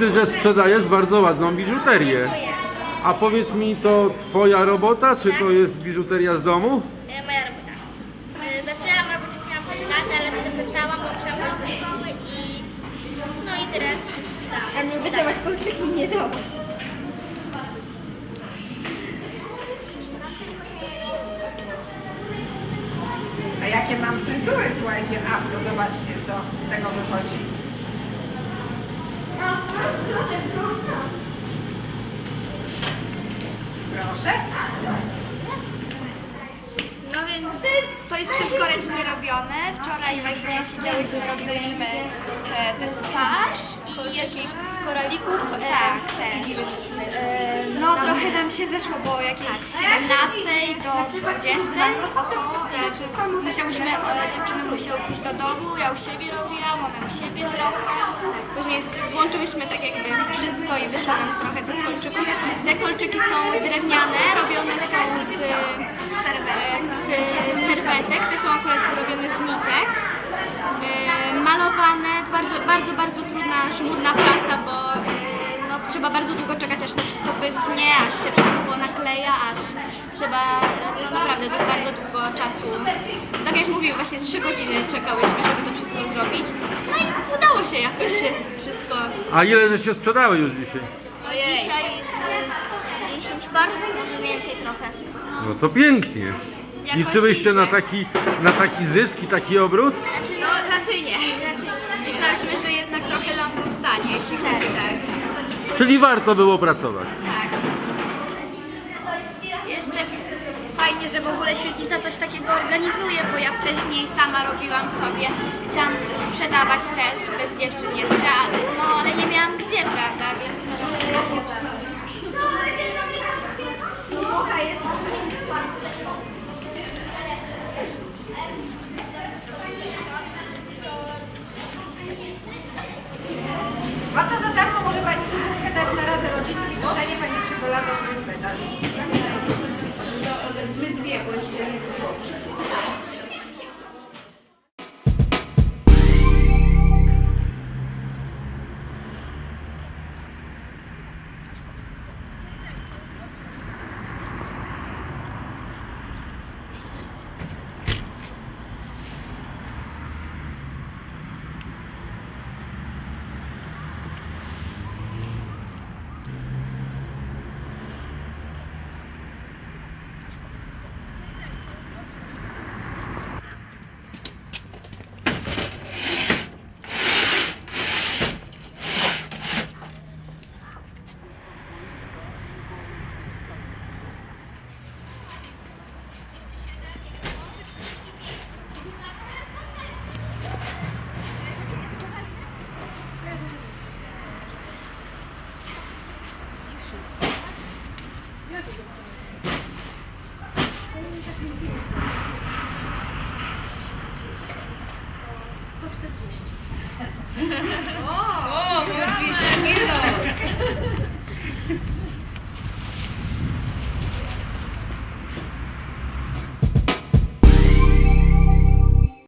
Widzę, że sprzedajesz bardzo ładną biżuterię. A powiedz mi, to twoja robota, czy to jest biżuteria z domu? E, Moja robota. E, Zaczęłam robić, jak miałam 6 lat, ale potem przestałam, bo musiałam do szkoły i... No i teraz sprzedałam. A my wydawać kolczyki nie do. A jakie mam fryzury, słuchajcie, afro, zobaczcie, co z tego wychodzi. No więc to jest wszystko ręcznie robione. Wczoraj właśnie siedziałyśmy, robiłyśmy e, ten twarz i jakieś z koralików. E, tak, też. E, no trochę nam się zeszło, bo jakieś 17 do 20. Znaczy, musiałyśmy, e, dziewczyny musiały pójść do domu, ja u siebie robiłam, one u siebie trochę. Później złączyłyśmy tak jakby wszystko i wyszło nam trochę tych kolczyków. Te kolczyki są drewniane, robione są z z serwetek, te są akurat zrobione z nitek. E, Malowane, bardzo, bardzo, bardzo trudna, żmudna praca, bo e, no, trzeba bardzo długo czekać, aż to wszystko wyschnie, aż się wszystko nakleja, aż trzeba no, naprawdę do- bardzo długo czasu. Tak jak mówił, właśnie 3 godziny czekałyśmy, żeby to wszystko zrobić. No i udało się jakoś się wszystko. A ile że się sprzedały już dzisiaj? Ojej. Dzisiaj e, 10 par, może więcej trochę. No to pięknie. Liczyłyście na taki, na taki zysk i taki obrót? Znaczy, no raczej nie. Raczej myślałyśmy, że jednak trochę nam zostanie, jeśli chodzi tak. Czyli warto było pracować. Tak. Jeszcze fajnie, że w ogóle świetlica coś takiego organizuje, bo ja wcześniej sama robiłam sobie. Chciałam sprzedawać też bez dziewczyn jeszcze, ale, no ale nie miałam gdzie, prawda, A to za darmo może Pani złotówkę dać na Radę Rodziców i dostanie Pani czekoladowy medal. 140.